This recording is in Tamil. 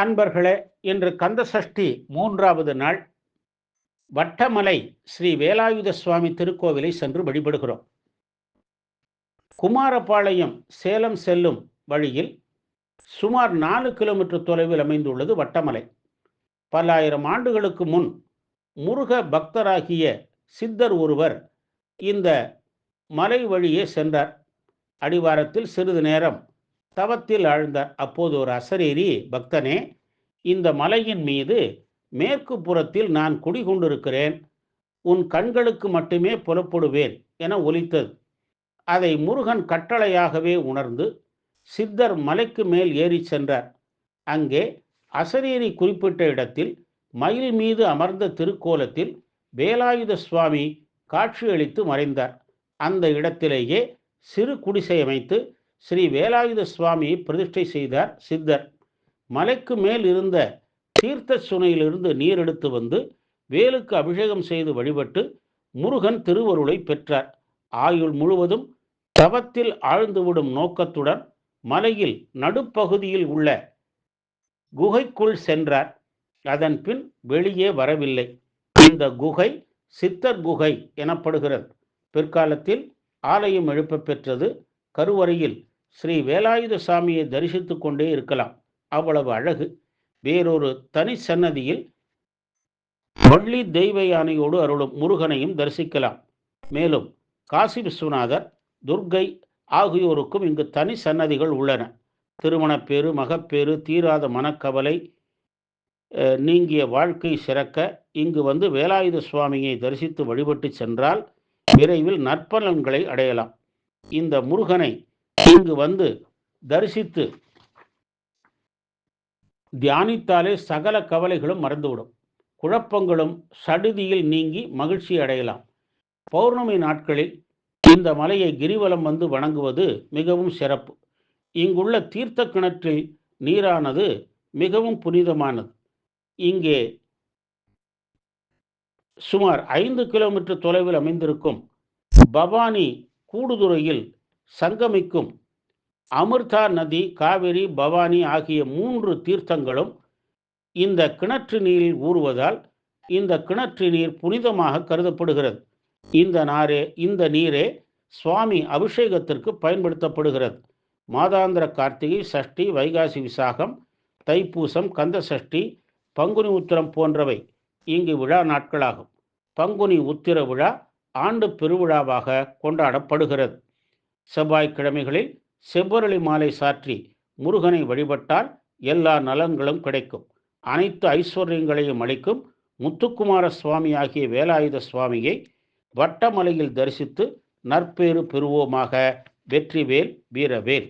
அன்பர்களே இன்று கந்தசஷ்டி மூன்றாவது நாள். வட்டமலை ஸ்ரீ வேலாயுத சுவாமி திருக்கோவிலை சென்று வழிபடுகிறோம். குமாரபாளையம் சேலம் செல்லும் வழியில் சுமார் நாலு கிலோமீட்டர் தொலைவில் அமைந்துள்ளது வட்டமலை. பல்லாயிரம் ஆண்டுகளுக்கு முன் முருக பக்தராகிய சித்தர் ஒருவர் இந்த மலை வழியே சென்றார். அடிவாரத்தில் சிறிது நேரம் தவத்தில் ஆழ்ந்தார் அப்போது ஒரு அசரீரி பக்தனே இந்த மலையின் மீது மேற்கு புறத்தில் நான் குடிகொண்டிருக்கிறேன். உன் கண்களுக்கு மட்டுமே புலப்படுவேன் என ஒலித்தது. அதை முருகன் கட்டளையாகவே உணர்ந்து சித்தர் மலைக்கு மேல் ஏறி சென்றார். அங்கே அசரீரி குறிப்பிட்ட இடத்தில் மயில் மீது அமர்ந்த திருக்கோலத்தில் வேலாயுத சுவாமி காட்சியளித்து மறைந்தார். அந்த இடத்திலேயே சிறு குடிசை அமைத்து ஸ்ரீ வேலாயுத சுவாமியை பிரதிஷ்டை செய்தார் சித்தர். மலைக்கு மேல் இருந்த தீர்த்த சுனையிலிருந்து நீர் எடுத்து வந்து வேலுக்கு அபிஷேகம் செய்து வழிபட்டு முருகன் திருவருளை பெற்றார். ஆயுள் முழுவதும் தவத்தில் ஆழ்ந்துவிடும் நோக்கத்துடன் மலையில் நடுப்பகுதியில் உள்ள குகைக்குள் சென்றார். அதன் பின் வெளியே வரவில்லை. இந்த குகை சித்தர் குகை எனப்படுகிறது. பிற்காலத்தில் ஆலயம் எழுப்ப பெற்றது கருவறையில் ஸ்ரீ வேலாயுத சாமியை தரிசித்து கொண்டே இருக்கலாம். அவ்வளவு அழகு. வேறொரு தனி சன்னதியில் வள்ளி தெய்வ யானையோடு அருளும் முருகனையும் தரிசிக்கலாம். மேலும் காசி விஸ்வநாதர் துர்க்கை ஆகியோருக்கும் இங்கு தனி சன்னதிகள் உள்ளன. திருமணப்பேறு மகப்பேறு தீராத மனக்கவலை நீங்கிய வாழ்க்கை சிறக்க இங்கு வந்து வேலாயுத சுவாமியை தரிசித்து வழிபட்டு சென்றால் விரைவில் நற்பலன்களை அடையலாம். இந்த முருகனை இங்கு வந்து தரிசித்து தியானித்தாலே சகல கவலைகளும் மறந்துவிடும். குழப்பங்களும் சடுதியில் நீங்கி மகிழ்ச்சி அடையலாம். பௌர்ணமி நாட்களில் இந்த மலையை கிரிவலம் வந்து வணங்குவது மிகவும் சிறப்பு. இங்குள்ள தீர்த்த கிணற்றில் நீரானது மிகவும் புனிதமானது. இங்கே சுமார் ஐந்து கிலோமீட்டர் தொலைவில் அமைந்திருக்கும் பவானி கூடுதுறையில் சங்கமிக்கும் அமிர்தா நதி காவிரி பவானி ஆகிய மூன்று தீர்த்தங்களும் இந்த கிணற்று நீரில் ஊறுவதால் இந்த கிணற்று நீர் புனிதமாக கருதப்படுகிறது. இந்த நாரே இந்த நீரே சுவாமி அபிஷேகத்திற்கு பயன்படுத்தப்படுகிறது. மாதாந்திர கார்த்திகை சஷ்டி வைகாசி விசாகம் தைப்பூசம் கந்த சஷ்டி பங்குனி உத்திரம் போன்றவை இங்கு விழா நாட்களாகும். பங்குனி உத்திர விழா ஆண்டு பெருவிழாவாக கொண்டாடப்படுகிறது. செவ்வாய்க்கிழமைகளில் செவ்வரளி மாலை சாற்றி முருகனை வழிபட்டால் எல்லா நலன்களும் கிடைக்கும். அனைத்து ஐஸ்வர்யங்களையும் அளிக்கும் முத்துக்குமார சுவாமி ஆகிய வேலாயுத சுவாமியை வட்டமலையில் தரிசித்து நற்பேறு பெறுவோமாக வெற்றிவேல் வீரவேல்.